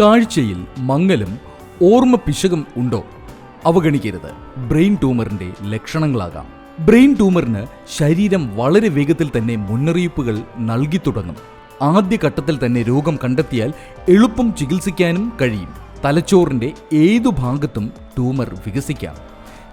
കാഴ്ചയിൽ മങ്ങലും ഓർമ്മ പിശകും ഉണ്ടോ? അവഗണിക്കരുത്. ബ്രെയിൻ ട്യൂമറിന്റെ ലക്ഷണങ്ങളാകാം. ബ്രെയിൻ ട്യൂമറിന് ശരീരം വളരെ വേഗത്തിൽ തന്നെ മുന്നറിയിപ്പുകൾ നൽകി തുടങ്ങും. ആദ്യഘട്ടത്തിൽ തന്നെ രോഗം കണ്ടെത്തിയാൽ എളുപ്പം ചികിത്സിക്കാനും കഴിയും. തലച്ചോറിന്റെ ഏതു ഭാഗത്തും ട്യൂമർ വികസിക്കാം.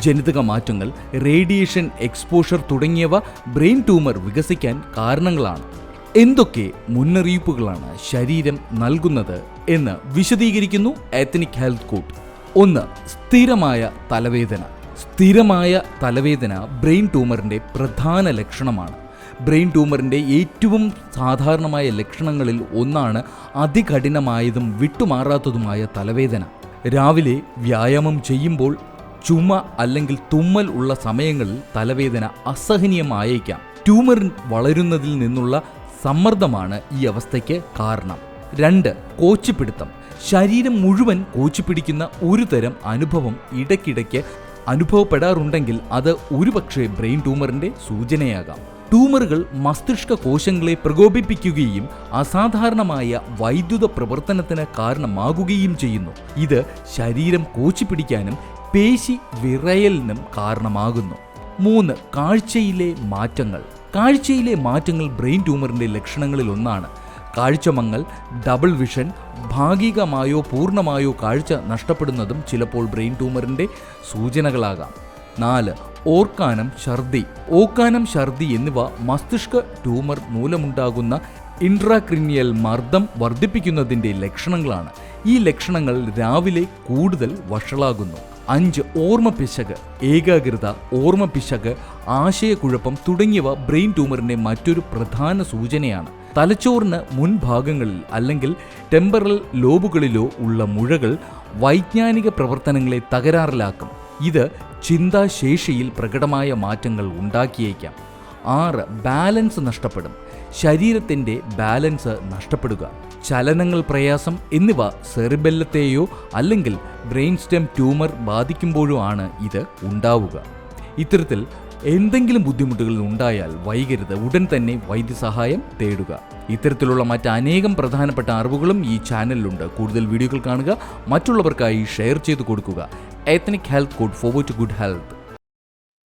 ജനിതക മാറ്റങ്ങൾ റേഡിയേഷൻ എക്സ്പോഷർ തുടങ്ങിയവ ബ്രെയിൻ ട്യൂമർ വികസിക്കാൻ കാരണങ്ങളാണ്. എന്തൊക്കെ മുന്നറിയിപ്പുകളാണ് ശരീരം നൽകുന്നത് എന്ന് വിശദീകരിക്കുന്നു എത്നിക് ഹെൽത്ത് കോട്ട് ഒന്ന് സ്ഥിരമായ തലവേദന. സ്ഥിരമായ തലവേദന ബ്രെയിൻ ട്യൂമറിന്റെ പ്രധാന ലക്ഷണമാണ്. ബ്രെയിൻ ട്യൂമറിന്റെ ഏറ്റവും സാധാരണമായ ലക്ഷണങ്ങളിൽ ഒന്നാണ് അതികഠിനമായതും വിട്ടുമാറാത്തതുമായ തലവേദന. രാവിലെ വ്യായാമം ചെയ്യുമ്പോൾ ചുമ അല്ലെങ്കിൽ തുമ്മൽ ഉള്ള സമയങ്ങളിൽ തലവേദന അസഹനീയമായേക്കാം. ട്യൂമറിൻ വളരുന്നതിൽ നിന്നുള്ള സമ്മർദ്ദമാണ് ഈ അവസ്ഥയ്ക്ക് കാരണം. രണ്ട് കോച്ചുപിടുത്തം. ശരീരം മുഴുവൻ കോച്ചിപ്പിടിക്കുന്ന ഒരു തരം അനുഭവം ഇടയ്ക്കിടയ്ക്ക് അനുഭവപ്പെടാറുണ്ടെങ്കിൽ അത് ഒരുപക്ഷെ ബ്രെയിൻ ട്യൂമറിന്റെ സൂചനയാകാം. ട്യൂമറുകൾ മസ്തിഷ്ക കോശങ്ങളെ പ്രകോപിപ്പിക്കുകയും അസാധാരണമായ വൈദ്യുത പ്രവർത്തനത്തിന് കാരണമാകുകയും ചെയ്യുന്നു. ഇത് ശരീരം കോച്ചിപ്പിടിക്കാനും പേശി വിറയലിനും കാരണമാകുന്നു. മൂന്ന് കാഴ്ചയിലെ മാറ്റങ്ങൾ. കാഴ്ചയിലെ മാറ്റങ്ങൾ ബ്രെയിൻ ട്യൂമറിന്റെ ലക്ഷണങ്ങളിൽ ഒന്നാണ് കാഴ്ചമങ്ങൽ ഡബിൾ വിഷൻ ഭാഗികമായോ പൂർണമായോ കാഴ്ച നഷ്ടപ്പെടുന്നതും ചിലപ്പോൾ ബ്രെയിൻ ട്യൂമറിന്റെ സൂചനകളാകാം. നാല് ഓർക്കാനം ഛർദി. ഓക്കാനം ഛർദി എന്നിവ മസ്തിഷ്ക ട്യൂമർ മൂലമുണ്ടാകുന്ന ഇൻട്രാക്രിനിയൽ മർദ്ദം വർദ്ധിപ്പിക്കുന്നതിന്റെ ലക്ഷണങ്ങളാണ്. ഈ ലക്ഷണങ്ങൾ രാവിലെ കൂടുതൽ വഷളാകുന്നു. അഞ്ച് ഓർമ്മ പിശക് ഏകാഗ്രത ഓർമ്മ പിശക് ആശയക്കുഴപ്പം തുടങ്ങിയവ ബ്രെയിൻ ട്യൂമറിന്റെ മറ്റൊരു പ്രധാന സൂചനയാണ്. തലച്ചോറിന് മുൻഭാഗങ്ങളിൽ അല്ലെങ്കിൽ ടെമ്പറൽ ലോബുകളിലോ ഉള്ള മുഴകൾ വൈജ്ഞാനിക പ്രവർത്തനങ്ങളെ തകരാറിലാക്കും. ഇത് ചിന്താശേഷിയിൽ പ്രകടമായ മാറ്റങ്ങൾ ഉണ്ടാക്കിയേക്കാം. ആറ് ബാലൻസ് നഷ്ടപ്പെടും. ശരീരത്തിന്റെ ബാലൻസ് നഷ്ടപ്പെടുക. ചലനങ്ങൾ പ്രയാസം എന്നിവ സെറിബെല്ലത്തെയോ അല്ലെങ്കിൽ ബ്രെയിൻ സ്റ്റെം ട്യൂമർ ബാധിക്കുമ്പോഴോ ആണ് ഇത് ഉണ്ടാവുക. ഇത്തരത്തിൽ എന്തെങ്കിലും ബുദ്ധിമുട്ടുകൾ ഉണ്ടായാൽ വൈകരുത്. ഉടൻ തന്നെ വൈദ്യസഹായം തേടുക. ഇത്തരത്തിലുള്ള മറ്റ് അനേകം പ്രധാനപ്പെട്ട അറിവുകളും ഈ ചാനലിലുണ്ട്. കൂടുതൽ വീഡിയോകൾ കാണുക. മറ്റുള്ളവർക്കായി ഷെയർ ചെയ്തു കൊടുക്കുക. Ethnic health code forward to good health